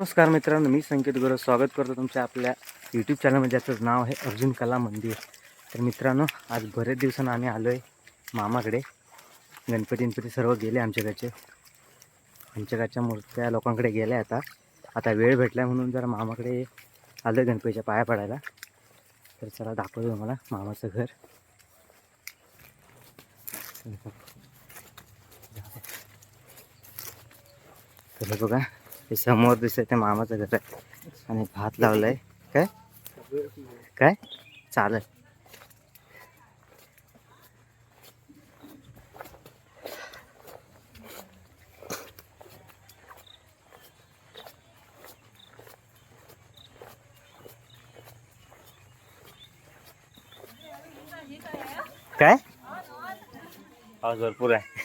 नमस्कार मित्रांनो मी संकेत गुरु. स्वागत करतो तुमच्या आपल्या यूट्यूब चॅनलमध्ये ज्याचं नाव आहे अर्जुन कला मंदिर. तर मित्रांनो आज बरेच दिवसानं आम्ही आलो आहे मामाकडे. गणपती गणपती सर्व गेले आमच्याकडचे आमच्याकडच्या मूर्त्या लोकांकडे गेल्या आता. आता वेळ भेटला म्हणून जरा मामाकडे आलो आहे गणपतीच्या पाया पडायला. तर चला दाखवतो तुम्हाला मामाचं घर. तर बघा. हे समोर दिसतंय ते मामाचं घर आहे. आणि भात लावलाय. काय? काय? चालेल. काय? पाऊस भरपूर आहे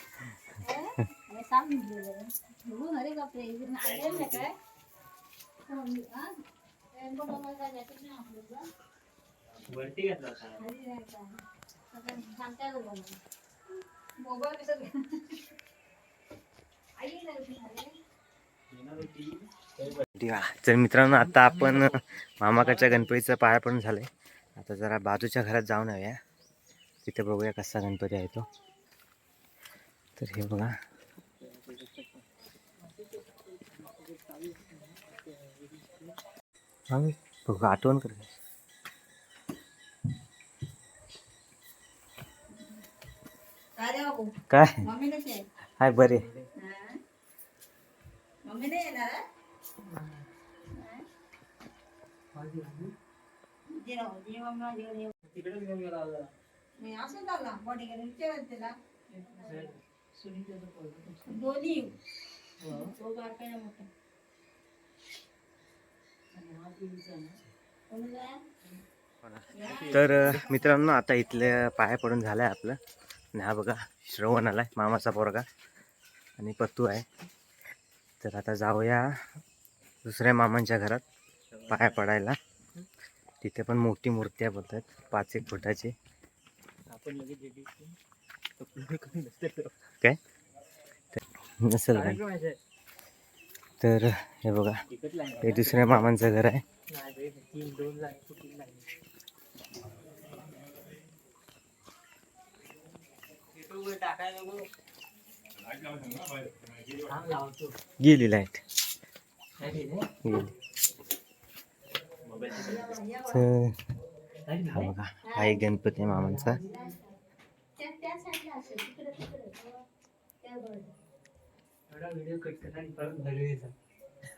दिवा. तर मित्रांनो आता आपण मामाकडच्या गणपतीचं पाया पडून झालंय. आता जरा बाजूच्या घरात जाऊन येऊया. तिथे बघूया कसा गणपती आहे तो. तर हे बघा. हा, बघू आठवण कर. काय हाय बरे मम्मी नाही येणार मी असं चालला बॉडी घेऊन विचारायला तिला दोन्ही तो बारका आहे मोठा कोणाला? तर मित्रांनो आता इथल्या पाया पडून झालाय आपलं. आणि हा बघा श्रवण आलाय मामाचा पोरगा आणि पत्तू आहे. तर आता जाऊया दुसऱ्या मामांच्या घरात पाया पडायला. तिथे पण मोठी मूर्त्या बोलतात पाच एक फुटाची. काय? तर नसेल काय? तर हे बघा हे दुसऱ्या मामांचं घर आहे. गेली लाइट. गेली. हा बघा हा एक गणपती आहे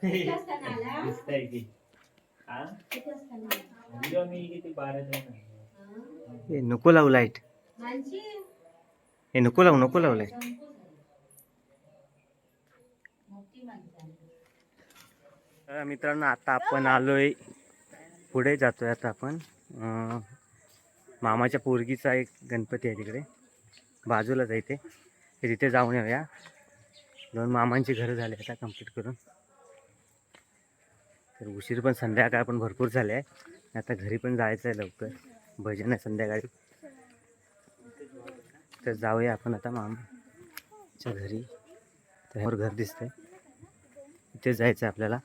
किती वाजता आला? किती वाजता आला? हे. नको लावू लाइट मानसी, हे नको लावू नको लावू लाइट मोठी माणसं आली. तर मित्रांनो आता आपण आलोय. पुढे जातोय आता आपण. अं, मामाच्या पोरगीचा एक गणपती आहे तिकडे. बाजूलाच आहे ते तर तिथे जाऊन येऊया. दोन मामांची घरं झाले आता कंप्लीट करून. तर उशीर पण संध्याकाळ पण भरपूर झाले आहे. आता घरी पण जायचं आहे लवकर. भजन आहे संध्याकाळी. तर जाऊया आपण आता मामाच्या घरी. त्यावर घर दिसतंय. तिथे जायचं आहे आपल्याला.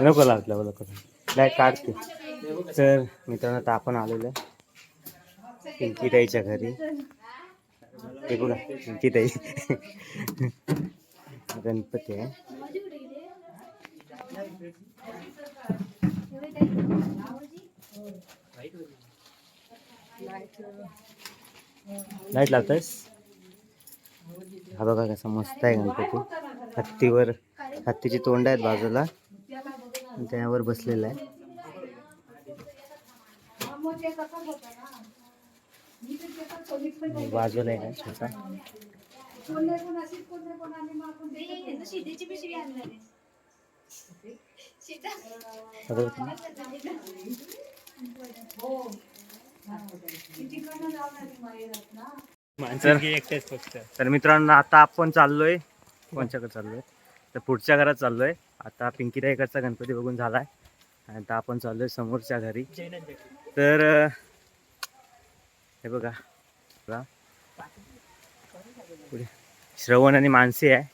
नको लागलं बोला नाही काढते. तर मित्रांनो आता आपण आलेलो आहे. पिंकीताईच्या घरी. हे बघा पिंकीताई गणपती आहे. लाइट लावतोयस? हा बघा कसा मस्त आहे गणपती. हत्तीवर हत्तीची तोंड आहेत बाजूला. त्यावर बसलेला आहे. बाजूला आहे ना छोटा. तर तर मित्रांनो आता आपण चाललोय. कोणच्याकडे चाललोय? तर पुढच्या घरात चाललोय. आता पिंकीताईकडचा गणपती बघून झालाय. आणि आता आपण चाललोय समोरच्या घरी. तर हे बघा. बघा. पुढे. श्रवण आणि माणसे आहे.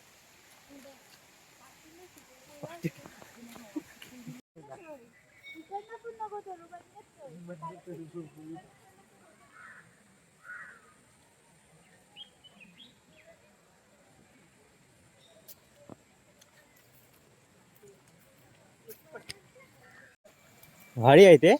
व्हाळी आहे ते.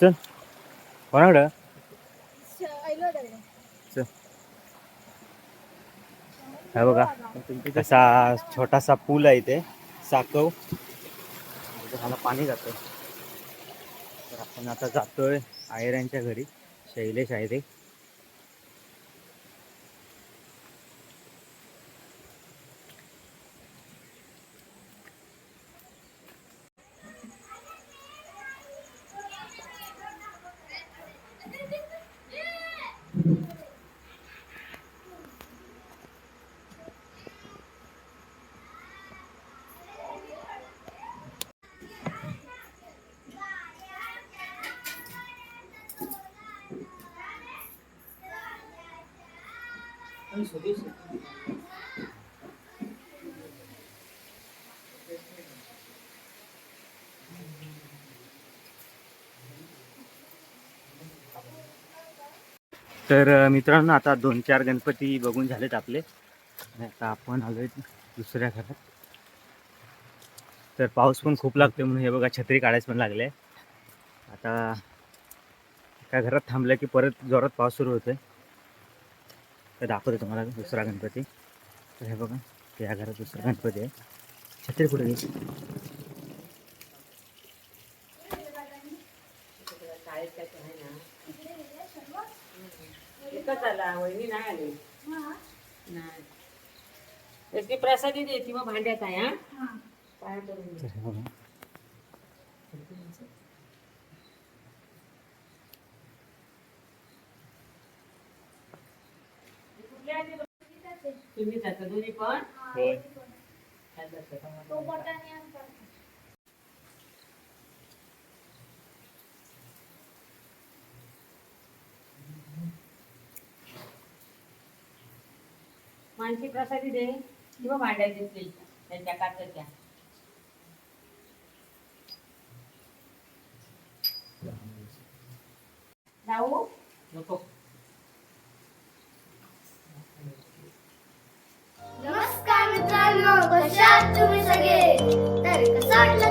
चल. कोणाकडं चल. हा बघा. कसा छोटासा पूल आहे इथे. साकव. ह्याला पाणी जातं. तर आपण आता जातोय आयरांच्या घरी. शैलेश आहे ते. तर मित्रांनो आता दोन चार गणपती बघून झालेत आपले. आता आपण आलोय दुसऱ्या घरात. तर पाऊस पण खूप लागतोय म्हणून हे बघा छत्री काढायच पण लागले. आता एका घरात थांबलं की परत जोरात पाऊस सुरू होतोय. तर दाखवतो तुम्हाला दुसरा गणपती. तर हे बघा या घरात दुसरा गणपती आहे. छत्री कुठे गेली एकच आला वहिनी नाही आली. नाही. त्याची प्रसादी द्यायची मग भांड्यात आहे हा? पाया पडून तर हे बघा तुम्ही जाता दोन्ही पण? होय. काय जातं का? मानसी प्रसादी दे किंवा देते त्यांच्या काचाच्या. जाऊ नको. तर